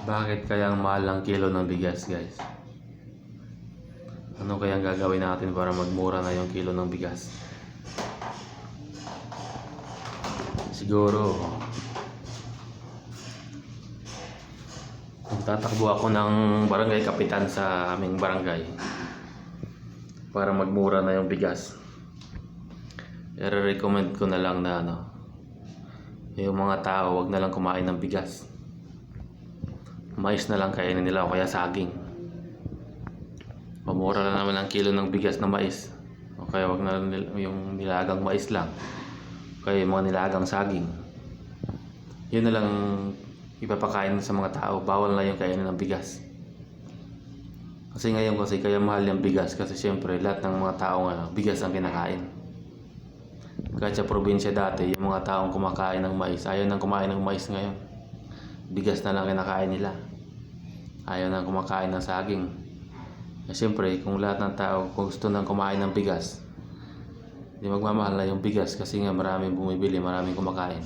Bakit kaya ang mahal ng kilo ng bigas, guys? Ano kaya ang gagawin natin para magmura na yung kilo ng bigas? Siguro, tatakbo ako ng barangay kapitan sa aming barangay para magmura na yung bigas. I-recommend ko na lang na ano, yung mga tao wag na lang kumain ng bigas. Mais na lang kainin nila o kaya saging. Pamura lang naman ang kilo ng bigas na mais. O kaya wag na lang nil- yung nilagang mais lang. O kaya yung mga nilagang saging. Yun na lang ipapakain sa mga tao. Bawal na yung kainin ng bigas. Kasi ngayon kasi kaya mahal yung bigas kasi syempre lahat ng mga tao ngayon bigas ang kinakain. Kahit sa probinsya dati, yung mga taong kumakain ng mais, ayaw nang kumain ng mais ngayon. Bigas na lang kinakain nila. Ayaw nang kumakain ng saging. Eh, siyempre, kung lahat ng tao gusto nang kumain ng bigas, di magmamahal na yung bigas kasi nga maraming bumibili, maraming kumakain.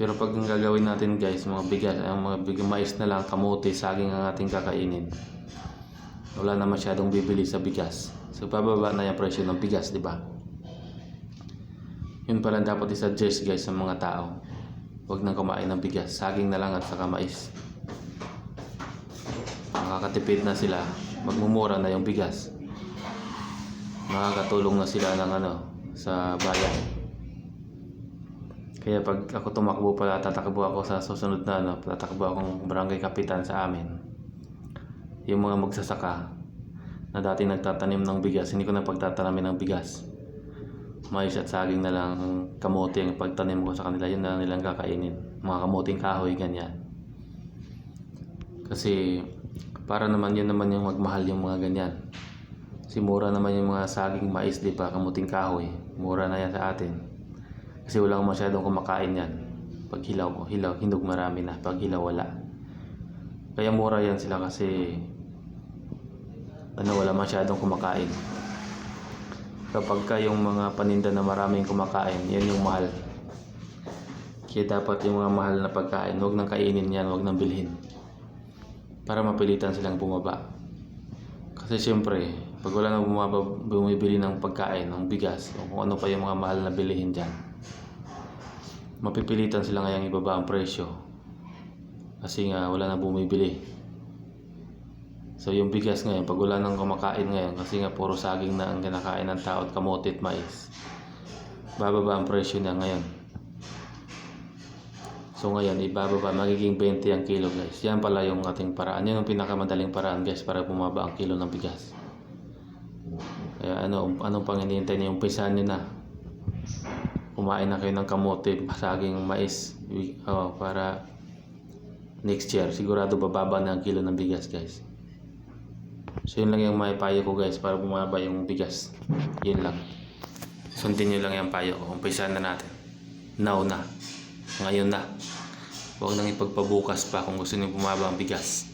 Pero pag ang gagawin natin guys, mga bigas, ang mga big mais na lang, kamote, saging ang ating kakainin. Wala na masyadong bibili sa bigas. So, bababa na yung presyo ng bigas, di ba? Yun pala dapat i-suggest guys sa mga tao. Huwag nang kumain ng bigas. Saging na lang at saka mais. Makakatipid na sila. Magmumura na yung bigas. Makakatulong na sila ng ano sa bayan. Kaya pag ako tumakbo pala, tatakbo ako sa susunod na ano, tatakbo akong barangay kapitan sa amin. Yung mga magsasaka na dati nagtatanim ng bigas, hindi ko na pagtatanamin ng bigas mais at saging na lang ang kamote ang pagtanim ko sa kanila yun na lang nilang kakainin mga kamuting kahoy ganyan kasi para naman yun naman yung magmahal yung mga ganyan. Kasi mura naman yung mga saging mais di ba? Kamuting kahoy. Mura na yan sa atin. Kasi walang masyadong kumakain yan. Pag hilaw hilaw hinog marami na. Pag hilaw wala. Kaya mura yan sila kasi ano wala masyadong kumakain. Kapag ka yung mga paninda na maraming kumakain, yan yung mahal. Kaya dapat yung mga mahal na pagkain, huwag nang kainin yan, huwag nang bilhin. Para mapilitan silang bumaba. Kasi syempre, pag wala nang bumaba, bumibili ng pagkain, ng bigas, o kung ano pa yung mga mahal na bilihin dyan, mapipilitan sila ngayong ibaba ang presyo. Kasi nga, wala nang bumibili. So yung bigas ngayon, pag wala nang kumakain ngayon, kasi nga puro saging na ang kinakain ng tao at kamote at mais, bababa ang presyo niya ngayon. So ngayon, ibababa, magiging 20 ang kilo guys. Yan pala yung ating paraan. Yan ang pinakamadaling paraan guys para bumaba ang kilo ng bigas. Kaya ano, anong pang hinihintay niyo? Umpisahan niyo na. Kumain na kayo ng kamote, saging, mais, oh, para next year, sigurado bababa na ang kilo ng bigas guys. So yun lang yung may payo ko guys para bumaba yung bigas. Yun lang. Sundin nyo lang yung payo ko. Umpisahan na natin. Now na. Ngayon na. Huwag nang ipagpabukas pa kung gusto nyo bumaba ang bigas.